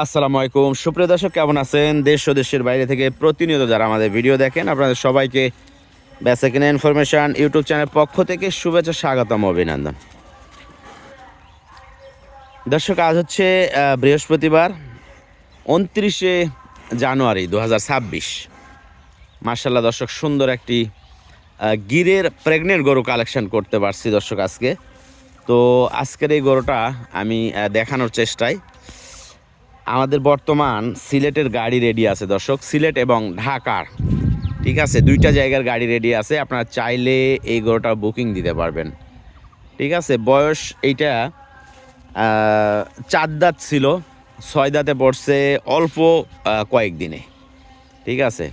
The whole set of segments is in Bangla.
আসসালামু আলাইকুম। সুপ্রিয় দর্শক, কেমন আছেন? দেশ ও দেশের বাইরে থেকে প্রতিনিয়ত যারা আমাদের ভিডিও দেখেন, আপনাদের সবাইকে বেসা কিনা ইনফরমেশন ইউটিউব চ্যানেল পক্ষ থেকে শুভেচ্ছা, স্বাগতম, অভিনন্দন। দর্শক, আজ হচ্ছে বৃহস্পতিবার, উনত্রিশে জানুয়ারি দু হাজার ছাব্বিশ। মার্শাল্লাহ দর্শক, সুন্দর একটি গিরের প্রেগনেন্ট গরু কালেকশন করতে পারছি দর্শক আজকে। তো আজকের এই গরুটা আমি দেখানোর চেষ্টায়। আমাদের বর্তমান সিলেটের গাড়ি রেডি আছে, দর্শক। সিলেট এবং ঢাকার, ঠিক আছে? দুইটা জায়গার গাড়ি রেডি আছে, আপনারা চাইলে এই গরুটা বুকিং দিতে পারবেন। ঠিক আছে? বয়স এইটা চার দাঁত ছিল, ছয় দাঁতে পড়ছে, অল্প কয়েকদিনে ঠিক আছে?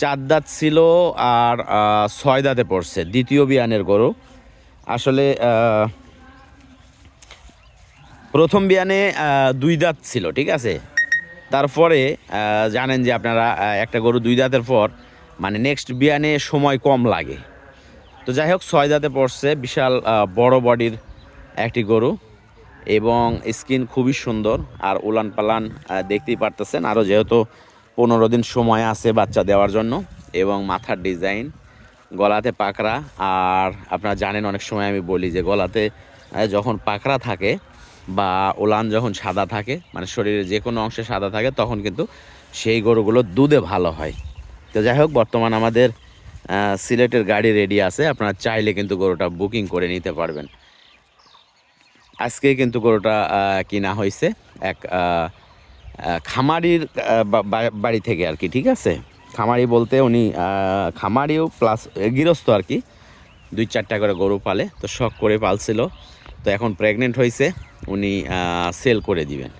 চার দাঁত ছিল আর ছয় দাঁতে পড়ছে, দ্বিতীয় বিয়ানের গরু। আসলে প্রথম বিয়ানে দুই দাঁত ছিল, ঠিক আছে? তারপরে জানেন যে আপনারা একটা গরু দুই দাঁতের পর মানে নেক্সট বিয়ানে সময় কম লাগে। তো যাই হোক, ছয় দাঁতে পড়ছে, বিশাল বড় বডির একটি গরু এবং স্কিন খুবই সুন্দর আর উলান পালান দেখতেই পারতেছেন। আরও যেহেতু পনেরো দিন সময় আছে বাচ্চা দেওয়ার জন্য এবং মাথার ডিজাইন গলাতে পাকড়া, আর আপনারা জানেন, অনেক সময় আমি বলি যে গলাতে যখন পাকড়া থাকে বা ওলান যখন সাদা থাকে মানে শরীরের যে কোনো অংশে সাদা থাকে, তখন কিন্তু সেই গরুগুলো দুধে ভালো হয়। তো যাই হোক, বর্তমান আমাদের সিলেটের গাড়ি রেডি আছে, আপনারা চাইলে কিন্তু গরুটা বুকিং করে নিতে পারবেন। আজকে কিন্তু গরুটা কিনা হয়েছে এক খামারির বাড়ি থেকে আর কি, ঠিক আছে? খামারি বলতে উনি খামারিও প্লাস গৃহস্থ আর কি। দুই চারটা করে গরু পালে, তো শখ করে পালছিল। তো এখন প্রেগনেন্ট হয়েছে। উনি সেল করে দিবেন।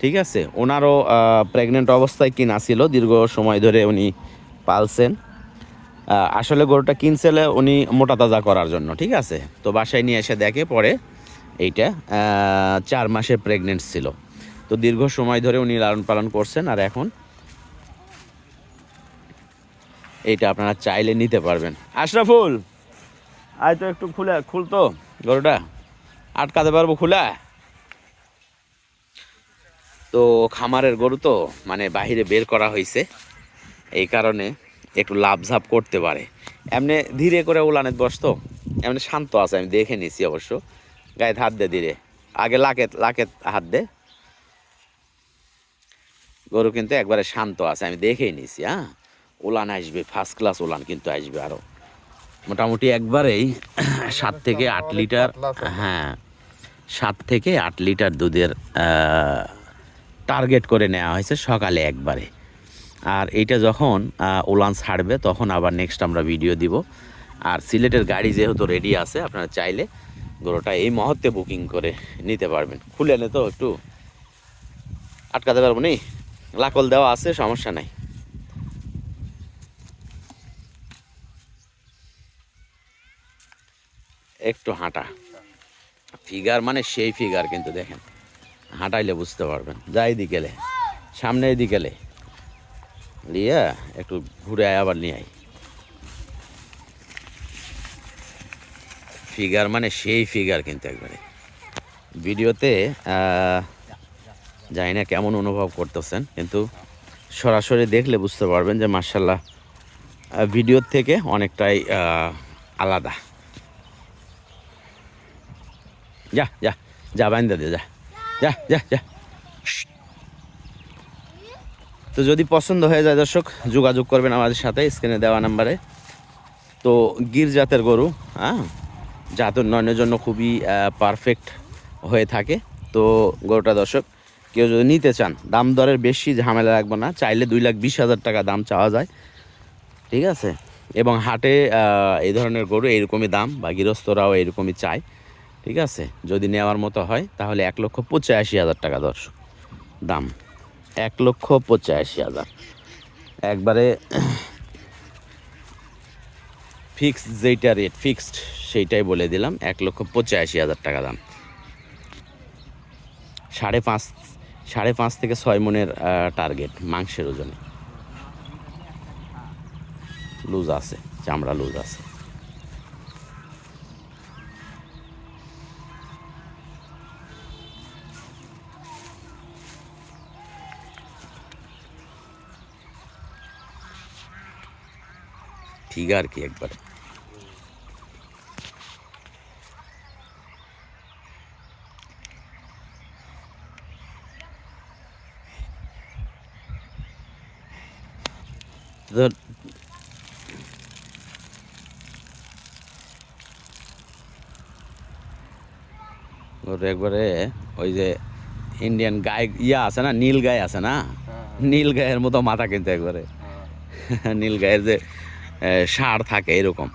ঠিক আছে? ওনারও প্রেগনেন্ট অবস্থায় কিনা ছিল, দীর্ঘ সময় ধরে উনি পালছেন। আসলে গরুটা কিনছিলে উনি মোটা তাজা করার জন্য, ঠিক আছে? তো বাসায় নিয়ে এসে দেখে পরে এইটা চার মাসের প্রেগনেন্ট ছিল। তো দীর্ঘ সময় ধরে উনি লালন পালন করছেন আর এখন এইটা আপনারা চাইলে নিতে পারবেন। আশরাফুল, আয় তো একটু খুলে, খুলতো গরুটা? আটকাতে পারব খোলা? তো খামারের গরু তো মানে বাহিরে বের করা হয়েছে এই কারণে একটু লাভঝাপ করতে পারে। এমনি ধীরে করে উলানে বসতো এমনি শান্ত আছে, আমি দেখে নিছি অবশ্য। গায়ে হাত দে ধীরে। আগে লাকে লাকে হাত দে। গরু কিন্তু একবারে শান্ত আছে, আমি দেখেই নিছি হ্যাঁ? উলান আসবে ফার্স্ট ক্লাস উলান কিন্তু আসবে আরও মোটামুটি একবারেই সাত থেকে আট লিটার হ্যাঁ। সাত থেকে আট লিটার দুধের টার্গেট করে নেওয়া হয়েছে সকালে একবারে। আর এইটা যখন উলান ছাড়বে, তখন আবার নেক্সট আমরা ভিডিও দিব। আর সিলেটের গাড়ি যেহেতু রেডি আছে, আপনারা চাইলে গরুটা এই মুহূর্তে বুকিং করে নিতে পারবেন। খুলে নে তো একটু। আটকাতে পারব নি? লাকল দেওয়া আছে, সমস্যা নাই। একটু হাঁটা। ফিগার মানে সেই ফিগার কিন্তু দেখেন। হাঁটাইলে বুঝতে পারবেন। যাই দিকেলে সামনে দিকেলে লিয়া, একটু ঘুরে আয়, আবার নিয়ে আয়। ফিগার মানে সেই ফিগার কিন্তু একবারে। ভিডিওতে জানি না কেমন অনুভব করতেছেন, কিন্তু সরাসরি দেখলে বুঝতে পারবেন যে মার্শাল্লাহ ভিডিওর থেকে অনেকটাই আলাদা। যা যা যা বাইন্দা দে, যা। যা যা যা। তো যদি পছন্দ হয়ে যায় দর্শক, যোগাযোগ করবেন আমাদের সাথে, স্ক্রিনে দেওয়া নাম্বারে। তো গির জাতের গরু হ্যাঁ? জাত উন্নয়নের জন্য খুবই পারফেক্ট হয়ে থাকে। তো গরুটা দর্শক, কেউ যদি নিতে চান, দাম দরের বেশি ঝামেলা রাখব না। চাইলে দুই লাখ বিশ হাজার টাকা দাম চাওয়া যায়। ঠিক আছে? এবং হাটে এই ধরনের গরু এইরকমই দাম, বা গৃহস্থরাও এইরকমই চায়। ঠিক আছে? যদি নেওয়ার মতো হয়, তাহলে এক লক্ষ পঁচাশি হাজার টাকা দর্শক। দাম, এক লক্ষ পঁচাশি হাজার। একবারে ফিক্সড যেইটা রেট ফিক্সড সেইটাই বলে দিলাম, এক লক্ষ পঁচাশি হাজার টাকা দাম। সাড়ে পাঁচ সাড়ে পাঁচ থেকে ছয় মনের টার্গেট মাংসের ওজনে। লুজ আছে, চামড়া লুজ আছে। ঠিক আর কি একবার তো ওর একবারে ওই যে ইন্ডিয়ান গায়ে ইয়া আছে না নীল গায়ে আছে না নীল গায়ের মতো মাথা কিন্তু একবারে নীল গায়ের যে সার থাকে এরকম।